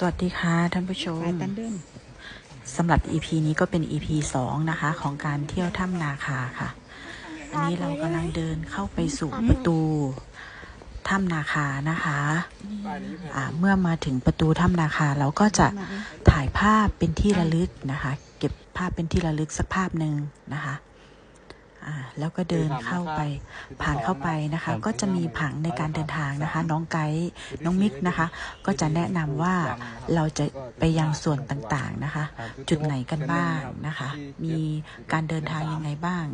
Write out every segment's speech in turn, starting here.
สวัสดีค่ะท่านผู้ชมไปตันเดินสำหรับ EP นี้ก็เป็น EP 2นะคะ ของการเที่ยวถ้ำนาคาค่ะ อันนี้เรากำลังเดินเข้าไปสู่ประตูถ้ำนาคานะคะอ่าเมื่อมาถึงประตูถ้ำนาคาเราก็จะถ่ายภาพเป็นที่ระลึกนะคะ เก็บภาพเป็นที่ระลึกสักภาพหนึ่งนะคะอ่า แล้วก็เดินเข้าไปผ่านเข้าไปนะคะ ก็จะมีผังในการเดินทางนะคะ น้องไกด์น้องมิกนะคะ ก็จะแนะนำว่าเราจะไปยังส่วนต่างๆนะคะ จุดไหนกันบ้างนะคะ มีการเดินทางยังไงบ้าง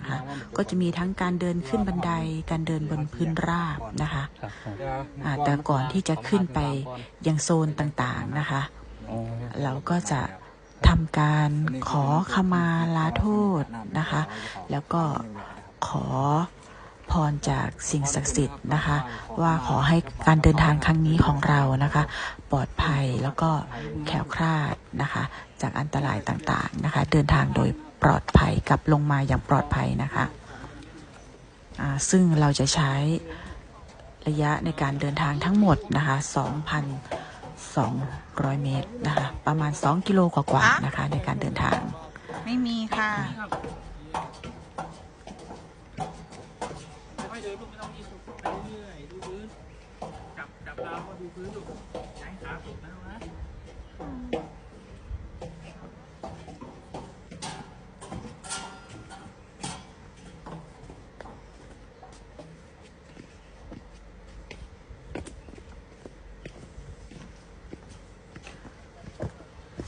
นะคะก็จะมีทั้งการเดินขึ้นบันได การเดินบนพื้นราบนะคะครับผมอ่าแต่ก่อนที่จะขึ้นไปยังโซนต่างๆนะคะอ๋อเราก็จะ ทำการขอขมาลาโทษนะคะ แล้วก็ขอพรจากสิ่งศักดิ์สิทธิ์นะคะ ว่าขอให้การเดินทางครั้งนี้ของเรานะคะ ปลอดภัยแล้วก็แคล้วคลาดนะคะ จากอันตรายต่างๆนะคะ เดินทางโดยปลอดภัยกลับลงมาอย่างปลอดภัยนะคะซึ่งเราจะใช้ระยะในการเดินทางทั้งหมดนะคะ 2,200 เมตรนะคะ ประมาณ 2 กิโลกว่าๆนะคะ ในการเดินทาง ไม่มีค่ะค่อยๆเดินลูกไม่ต้องรีบไปเรื่อยๆดูพื้นจับจับราวก็ดูพื้นลูกใช้ขาฝึกนะนะ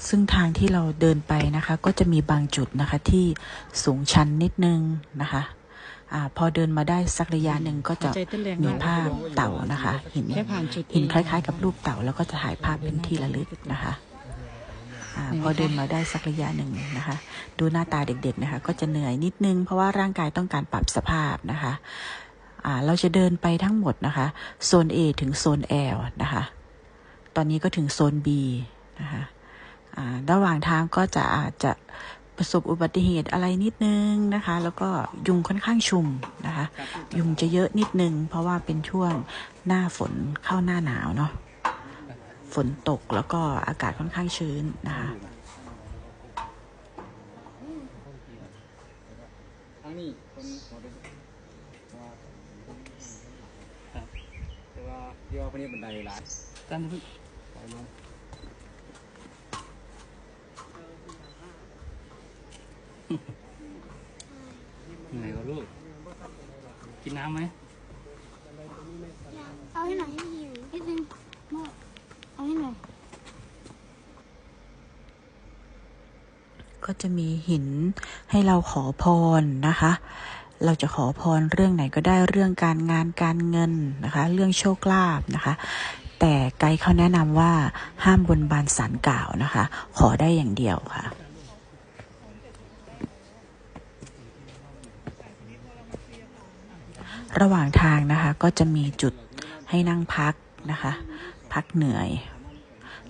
ซึ่งทางที่เราเดินไปนะคะ ก็จะมีบางจุดนะคะที่สูงชันนิดนึงนะคะอาพอเดินมาได้สักระยะหนึ่งก็จะใจเต้นแรงมีมากภาพเต่านะคะหินแค่ผ่านจุดหินคเองล้าย ๆ กับรูปเต่าแล้วก็จะถ่ายภาพเป็นที่ระลึกนะคะอาพอเดินมาได้สักระยะหนึ่งนะคะ ดูหน้าตาเด็กๆนะคะ ก็จะเหนื่อยนิดนึง เพราะว่าร่างกายต้องการปรับสภาพนะคะอ่าเราจะเดินไปทั้งหมดนะคะโซน A ถึงโซน L นะคะ ตอนนี้ก็ถึงโซน B นะคะอ่า ระหว่างทางก็จะอาจจะประสบอุบัติเหตุอะไรนิดนึงนะคะ แล้วก็ยุงค่อนข้างชุมนะคะ ยุงจะเยอะนิดนึง เพราะว่าเป็นช่วงหน้าฝนเข้าหน้าหนาวเนาะฝนตกแล้วก็อากาศค่อนข้างชื้นนะคะทั้งนี้คนขอไปว่าแต่ว่าเดี๋ยวคนนี้บันไดหลายกันพึ่งไปลง เหนื่อยกว่าลูก กินน้ำไหมเอาให้หน่อยให้หิวนิดนึงหมดเอาให้หน่อยก็จะมีหินให้เราขอพรนะคะ เราจะขอพรเรื่องไหนก็ได้เรื่องการงานการเงินนะคะ เรื่องโชคลาภนะคะ แต่ไกด์เขาแนะนำว่าห้ามบนบานสารกล่าวนะคะ ขอได้อย่างเดียวค่ะ ระหว่างทางนะคะ ก็จะมีจุดให้นั่งพักนะคะ พักเหนื่อย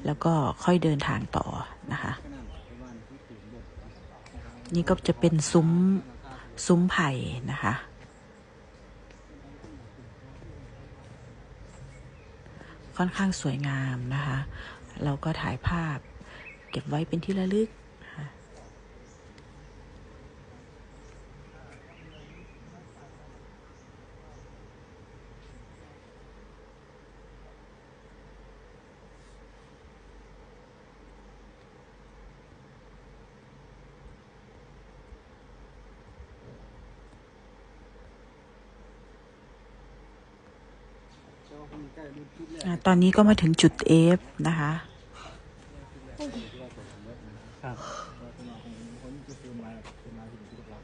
แล้วก็ค่อยเดินทางต่อนะคะ นี่ก็จะเป็นซุ้ม ซุ้มไผ่นะคะค่อนข้างสวยงามนะคะ เราก็ถ่ายภาพเก็บไว้เป็นที่ระลึกนะคะ แต่ว่าคนใกล้ดูคลิปแรก อ่า ตอนนี้ก็มาถึงจุด F นะคะ ครับว่าคนมาของคนจะซื้อมาซื้อมาที่ที่เรา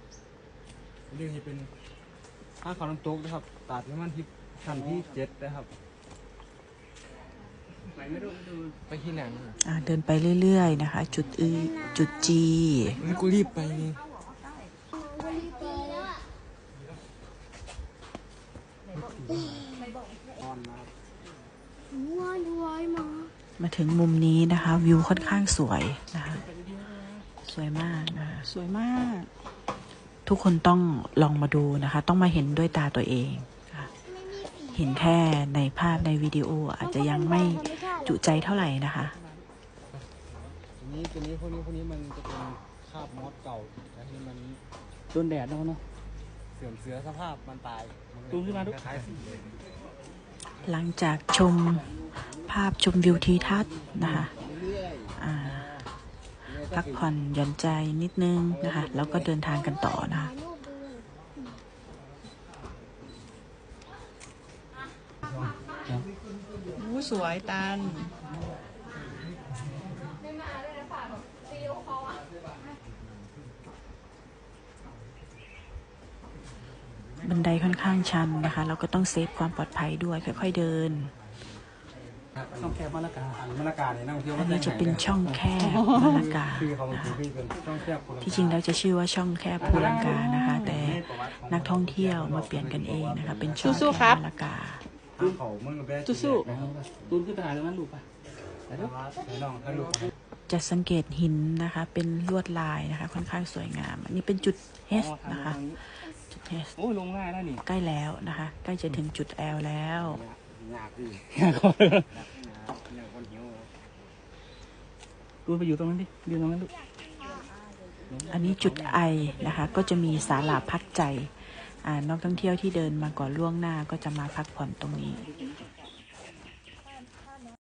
เรื่องนี้เป็นห้าเขาน้ำตกนะครับตัดน้ำมันที่ชั้นที่เจ็ดนะครับ ไปไม่ดูไม่ดูไปที่ไหนอ่าเดินไปเรื่อยๆนะคะ จุดอือจุด G นี่กูรีบไปนี่วันนี้ตีแล้วอะตอนนะครับว้ายว้าย มามาถึงมุมนี้นะคะ วิวค่อนข้างสวยนะคะสวยมากนะคะสวยมาก ทุกคนต้องลองมาดูนะคะ ต้องมาเห็นด้วยตาตัวเองค่ะเห็นแค่ในภาพในวิดีโออาจจะยังไม่จุใจเท่าไหร่นะคะตัวนี้ตัวนี้พวกนี้พวกนี้มันจะเป็นคราบมอสเก่าแต่ที่มันโดนแดดแล้วเนาะเสื่อมเสือสภาพมันตายมันดูขึ้นมาดูคล้ายๆสีเลย หลังจากชมภาพชมวิวทิวทัศน์นะคะพักผ่อนหย่อนใจนิดนึงนะคะ แล้วก็เดินทางกันต่อนะคะวู้สวยตัน บันไดค่อนข้างชันนะคะ เราก็ต้องเซฟความปลอดภัยด้วยค่อย ๆเดินต้องแคบมาละกาอันมะละกาเนี่ยนักท่องเที่ยวอันนี้จะเป็นช่องแคบมะละกาชื่อเขามันคือเป็นช่องแคบคนละที่จริงแล้วจะชื่อว่าช่องแคบภูลังกานะคะ แต่นักท่องเที่ยวมาเปลี่ยนกันเองนะคะ เป็นช่องแคบมะละกาทางเขาเมืองกับแบสู้ๆตูนขึ้นไปหาตรงนั้นลูกไปไปดูน้องให้ลูก จะสังเกตหินนะคะ เป็นลวดลายนะคะ ค่อนข้างสวยงาม อันนี้เป็นจุด H นะคะ จุด H โอ้ยลงง่ายแล้วนี่ใกล้แล้วนะคะ ใกล้จะถึงจุด L แล้ว ยากดิอยากคนหิวตูนไปอยู่ตรงนั้นดิยืนตรงนั้นลูกอันนี้จุด I นะคะ ก็จะมีศาลาพักใจอ่านักท่องเที่ยวที่เดินมาก่อนล่วงหน้าก็จะมาพักผ่อนตรงนี้